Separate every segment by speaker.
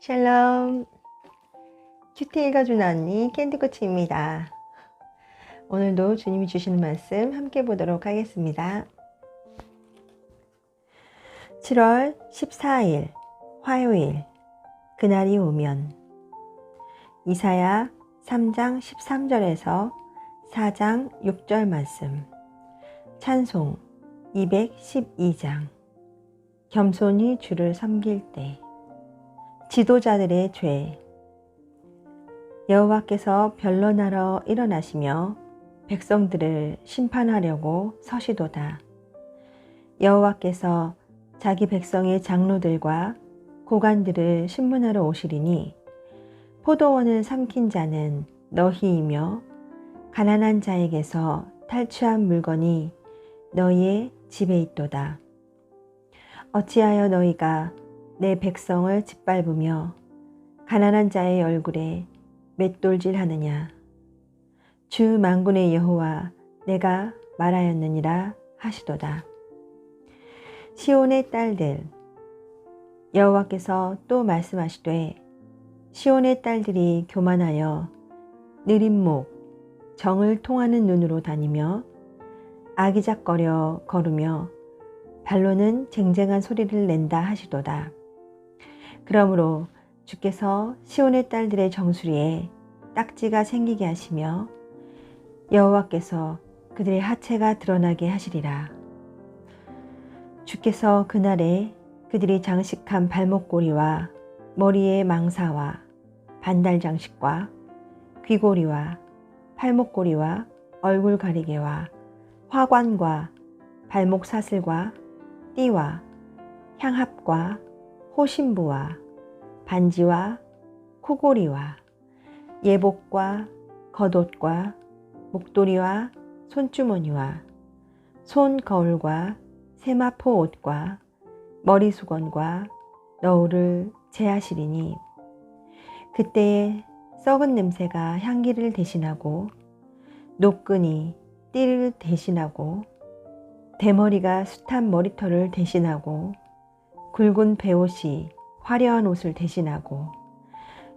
Speaker 1: 샬롬. 큐티 읽어주는 언니 캔디코치입니다. 오늘도 주님이 주시는 말씀 함께 보도록 하겠습니다. 7월 14일 화요일 그날이 오면. 이사야 3장 13절에서 4장 6절 말씀. 찬송 212장. 겸손히 주를 섬길 때 지도자들의 죄 여호와께서 변론하러 일어나시며 백성들을 심판하려고 서시도다. 여호와께서 자기 백성의 장로들과 고관들을 신문하러 오시리니 포도원을 삼킨 자는 너희이며 가난한 자에게서 탈취한 물건이 너희의 집에 있도다. 어찌하여 너희가 내 백성을 짓밟으며 가난한 자의 얼굴에 맷돌질 하느냐. 주 만군의 여호와 내가 말하였느니라 하시도다. 시온의 딸들 여호와께서 또 말씀하시되 시온의 딸들이 교만하여 느린 목 정을 통하는 눈으로 다니며 아기작거려 걸으며 발로는 쟁쟁한 소리를 낸다 하시도다. 그러므로 주께서 시온의 딸들의 정수리에 딱지가 생기게 하시며 여호와께서 그들의 하체가 드러나게 하시리라. 주께서 그날에 그들이 장식한 발목고리와 머리의 망사와 반달 장식과 귀고리와 팔목고리와 얼굴 가리개와 화관과 발목 사슬과 띠와 향합과 호신부와 반지와 코고리와 예복과 겉옷과 목도리와 손주머니와 손 거울과 세마포 옷과 머리 수건과 너울을 제하시리니 그때에 썩은 냄새가 향기를 대신하고 노끈이 띠를 대신하고 대머리가 숱한 머리털을 대신하고 굵은 배옷이 화려한 옷을 대신하고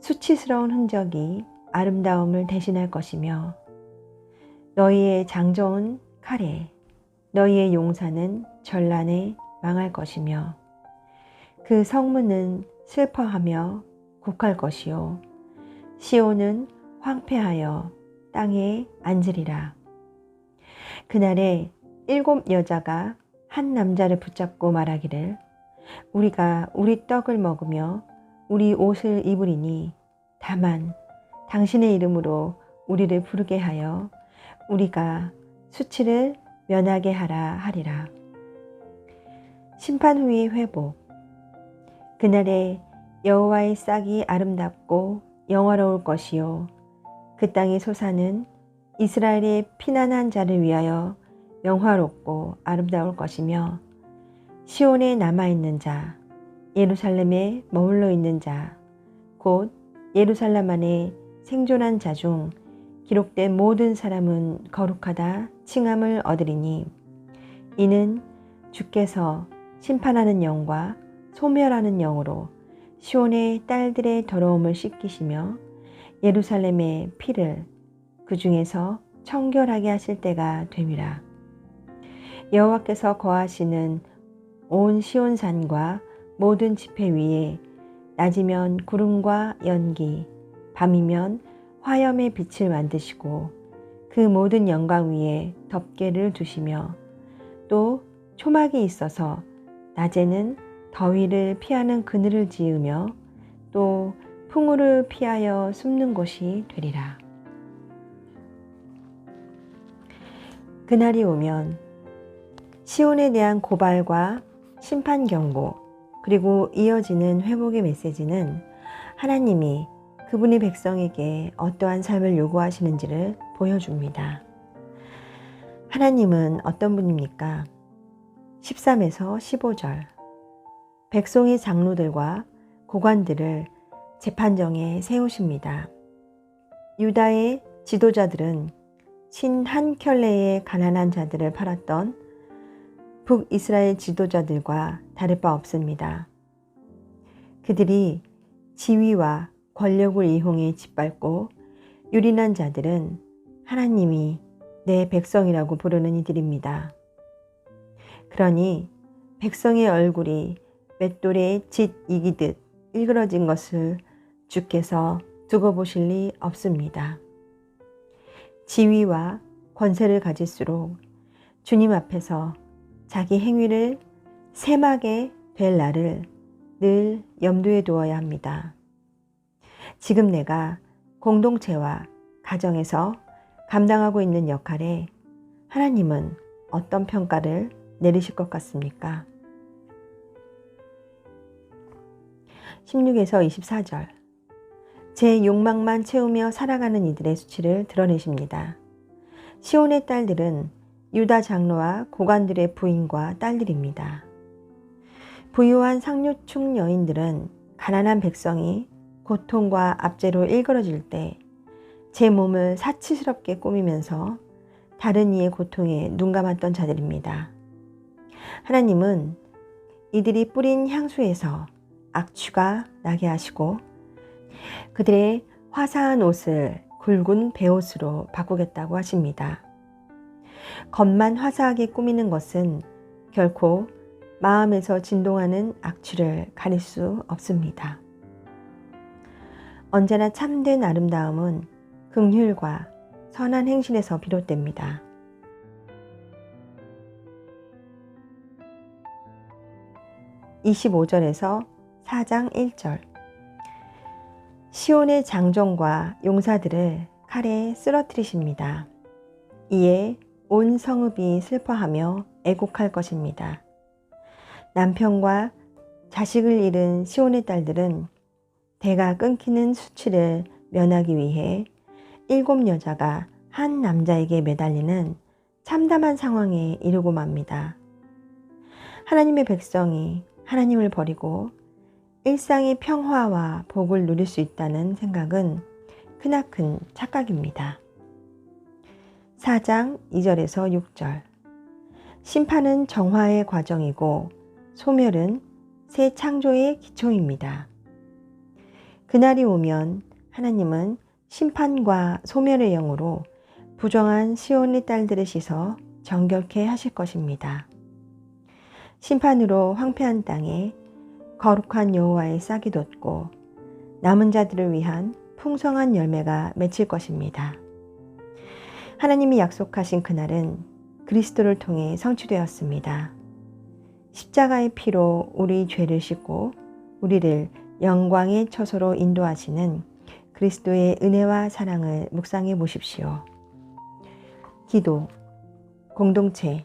Speaker 1: 수치스러운 흔적이 아름다움을 대신할 것이며 너희의 장정은 칼에 너희의 용사는 전란에 망할 것이며 그 성문은 슬퍼하며 곡할 것이요. 시온은 황폐하여 땅에 앉으리라. 그날에 일곱 여자가 한 남자를 붙잡고 말하기를 우리가 우리 떡을 먹으며 우리 옷을 입으리니 다만 당신의 이름으로 우리를 부르게 하여 우리가 수치를 면하게 하라 하리라. 심판 후의 회복 그날에 여호와의 싹이 아름답고 영화로울 것이요 그 땅의 소사는 이스라엘의 피난한 자를 위하여 영화롭고 아름다울 것이며 시온에 남아있는 자, 예루살렘에 머물러 있는 자, 곧 예루살렘 안에 생존한 자 중 기록된 모든 사람은 거룩하다 칭함을 얻으리니 이는 주께서 심판하는 영과 소멸하는 영으로 시온의 딸들의 더러움을 씻기시며 예루살렘의 피를 그 중에서 청결하게 하실 때가 됨이라. 여호와께서 거하시는 온 시온산과 모든 지폐 위에 낮이면 구름과 연기, 밤이면 화염의 빛을 만드시고 그 모든 영광 위에 덮개를 두시며 또 초막이 있어서 낮에는 더위를 피하는 그늘을 지으며 또 풍우를 피하여 숨는 곳이 되리라. 그날이 오면 시온에 대한 고발과 심판 경고 그리고 이어지는 회복의 메시지는 하나님이 그분의 백성에게 어떠한 삶을 요구하시는지를 보여줍니다. 하나님은 어떤 분입니까? 13에서 15절. 백성의 장로들과 고관들을 재판정에 세우십니다. 유다의 지도자들은 신한 켤레의 가난한 자들을 팔았던 북이스라엘 지도자들과 다를 바 없습니다. 그들이 지위와 권력을 이용해 짓밟고 유린한 자들은 하나님이 내 백성이라고 부르는 이들입니다. 그러니 백성의 얼굴이 맷돌에 짓 이기듯 일그러진 것을 주께서 두고 보실 리 없습니다. 지위와 권세를 가질수록 주님 앞에서 자기 행위를 sem하게 될 날을 늘 염두에 두어야 합니다. 지금 내가 공동체와 가정에서 감당하고 있는 역할에 하나님은 어떤 평가를 내리실 것 같습니까? 16에서 24절. 제 욕망만 채우며 살아가는 이들의 수치를 드러내십니다. 시온의 딸들은 유다 장로와 고관들의 부인과 딸들입니다. 부유한 상류층 여인들은 가난한 백성이 고통과 압제로 일그러질 때 제 몸을 사치스럽게 꾸미면서 다른 이의 고통에 눈 감았던 자들입니다. 하나님은 이들이 뿌린 향수에서 악취가 나게 하시고 그들의 화사한 옷을 굵은 베옷으로 바꾸겠다고 하십니다. 겉만 화사하게 꾸미는 것은 결코 마음에서 진동하는 악취를 가릴 수 없습니다. 언제나 참된 아름다움은 긍휼과 선한 행실에서 비롯됩니다. 25절에서 4장 1절 시온의 장정과 용사들을 칼에 쓰러뜨리십니다. 이에 온 성읍이 슬퍼하며 애곡할 것입니다. 남편과 자식을 잃은 시온의 딸들은 대가 끊기는 수치를 면하기 위해 일곱 여자가 한 남자에게 매달리는 참담한 상황에 이르고 맙니다. 하나님의 백성이 하나님을 버리고 일상의 평화와 복을 누릴 수 있다는 생각은 크나큰 착각입니다. 4장 2절에서 6절 심판은 정화의 과정이고 소멸은 새 창조의 기초입니다. 그날이 오면 하나님은 심판과 소멸의 영으로 부정한 시온의 딸들을 씻어 정결케 하실 것입니다. 심판으로 황폐한 땅에 거룩한 여호와의 싹이 돋고 남은 자들을 위한 풍성한 열매가 맺힐 것입니다. 하나님이 약속하신 그날은 그리스도를 통해 성취되었습니다. 십자가의 피로 우리 죄를 씻고 우리를 영광의 처소로 인도하시는 그리스도의 은혜와 사랑을 묵상해 보십시오. 기도, 공동체,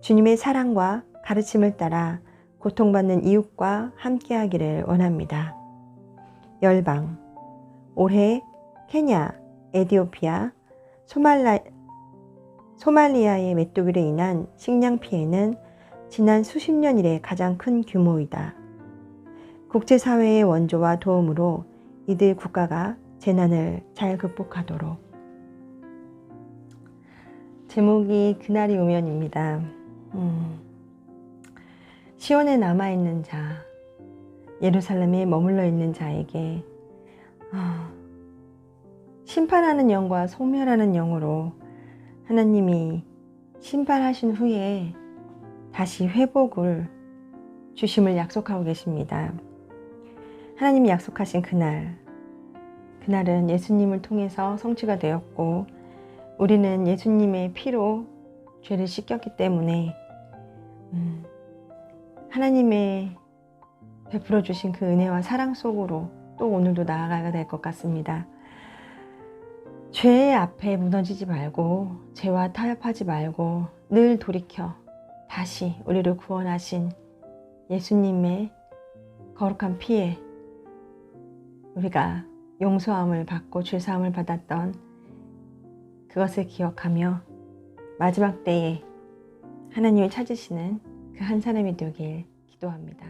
Speaker 1: 주님의 사랑과 가르침을 따라 고통받는 이웃과 함께하기를 원합니다. 열방 올해 케냐, 에디오피아, 소말라, 소말리아의 메뚜기로 인한 식량 피해는 지난 수십 년 이래 가장 큰 규모이다. 국제사회의 원조와 도움으로 이들 국가가 재난을 잘 극복하도록. 제목이 그날이 오면입니다. 음. 시온에 남아있는 자, 예루살렘에 머물러 있는 자에게 아, 심판하는 영과 소멸하는 영으로 하나님이 심판하신 후에 다시 회복을 주심을 약속하고 계십니다. 하나님이 약속하신 그날, 그날은 예수님을 통해서 성취가 되었고, 우리는 예수님의 피로 죄를 씻겼기 때문에, 음, 하나님의 베풀어 주신 그 은혜와 사랑 속으로 또 오늘도 나아가야 될 것 같습니다. 죄의 앞에 무너지지 말고 죄와 타협하지 말고 늘 돌이켜 다시 우리를 구원하신 예수님의 거룩한 피에 우리가 용서함을 받고 죄사함을 받았던 그것을 기억하며 마지막 때에 하나님을 찾으시는 그 한 사람이 되길 기도합니다.